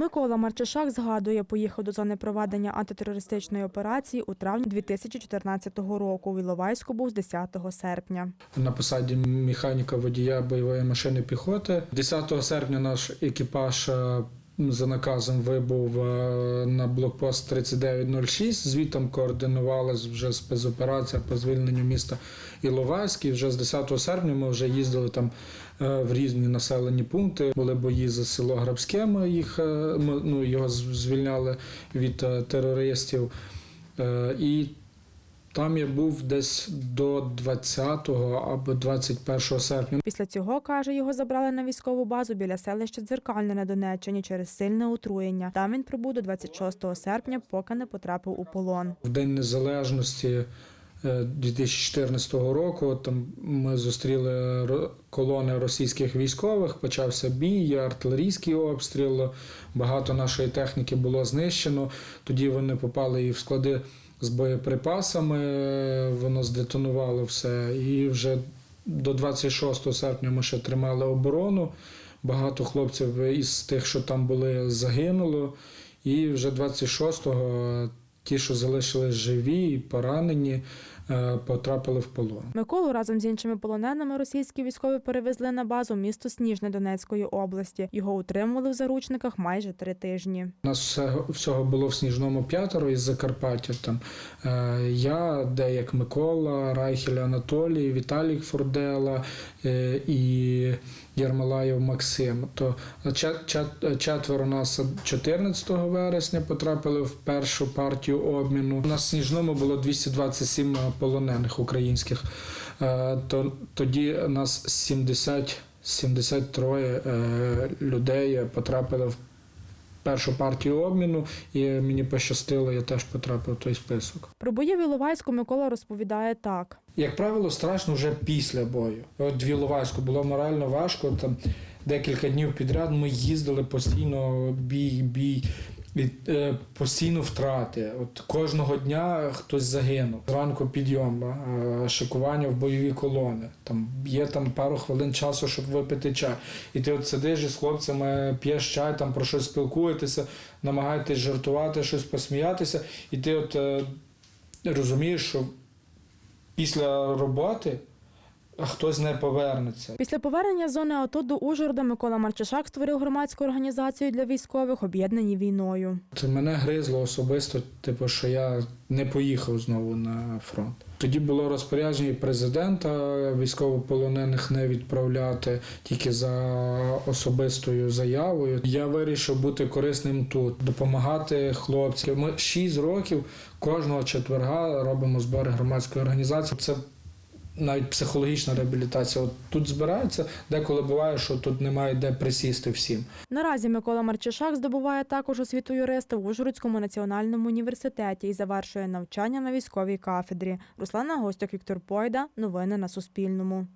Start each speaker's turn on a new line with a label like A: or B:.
A: Микола Марчишак згадує, поїхав до зони проведення антитерористичної операції у травні 2014 року. У Іловайську був з 10 серпня.
B: на посаді механіка водія бойової машини піхоти. 10 серпня наш екіпаж е, за наказом вибув е, на блокпост 3906. Звітом координувалась вже спецоперація по звільненню міста Іловайськ. І вже з 10 серпня ми вже їздили там е, в різні населені пункти. Були бої за село Грабське. Ми їх е, ми, ну, його звільняли від терористів. І там я був десь до 20 або 21 серпня.
A: Після цього, каже, його забрали на військову базу біля селища Дзеркальне на Донеччині через сильне отруєння. Там він пробув до 26 серпня, поки не потрапив у полон.
B: В День Незалежності е, 2014 року там ми зустріли колони російських військових, почався бій, артилерійський обстріл, багато нашої техніки було знищено. Тоді вони попали і в склади з боєприпасами, воно здетонувало все. І вже до 26 серпня ми ще тримали оборону. Багато хлопців із тих, що там були, загинуло. І вже 26-го ті, що залишились живі і поранені, потрапили в полон.
A: Миколу разом з іншими полоненими російські військові перевезли на базу місто Сніжне Донецької області. Його утримували в заручниках майже три тижні.
B: У нас всього, всього було в Сніжному п'ятеро із Закарпаття. Там е, я, деяк Микола, Райхель Анатолій, Віталік Фурдела е, і Єрмолаєв Максим. То чет- чет- четверо нас 14 вересня потрапили в першу партію обміну. В Сніжному було 227 полонених українських. Е, то, тоді нас 70 73 е, людей потрапили в першу партію обміну, і мені пощастило, я теж потрапив в той список.
A: Про бої в Іловайську Микола розповідає так.
B: Як правило, страшно вже після бою. От в Іловайську було морально важко. Там декілька днів підряд ми їздили постійно бій, бій. І, е, постійно втрати. От кожного дня хтось загинув. Зранку підйом, е, шикування в бойові колони. Там є там пару хвилин часу, щоб випити чай. І ти от сидиш із хлопцями, п'єш чай, там про щось спілкуєтеся, намагаєтесь жартувати, щось посміятися, і ти от е, розумієш, що після роботи хтось не повернеться.
A: Після повернення з зони АТО до Ужгорода Микола Марчишак створив громадську організацію для військових, об'єднані війною.
B: Це мене гризло особисто, типу, що я не поїхав знову на фронт. Тоді було розпорядження президента військовополонених не відправляти тільки за особистою заявою. Я вирішив бути корисним тут, допомагати хлопцям. Ми шість років кожного четверга робимо збори громадської організації. Це навіть психологічна реабілітація. От тут збираються, деколи буває, що тут немає де присісти всім.
A: Наразі Микола Марчишак здобуває також освіту юриста в Ужгородському національному університеті і завершує навчання на військовій кафедрі. Руслана Гостяк, Віктор Пойда. Новини на Суспільному.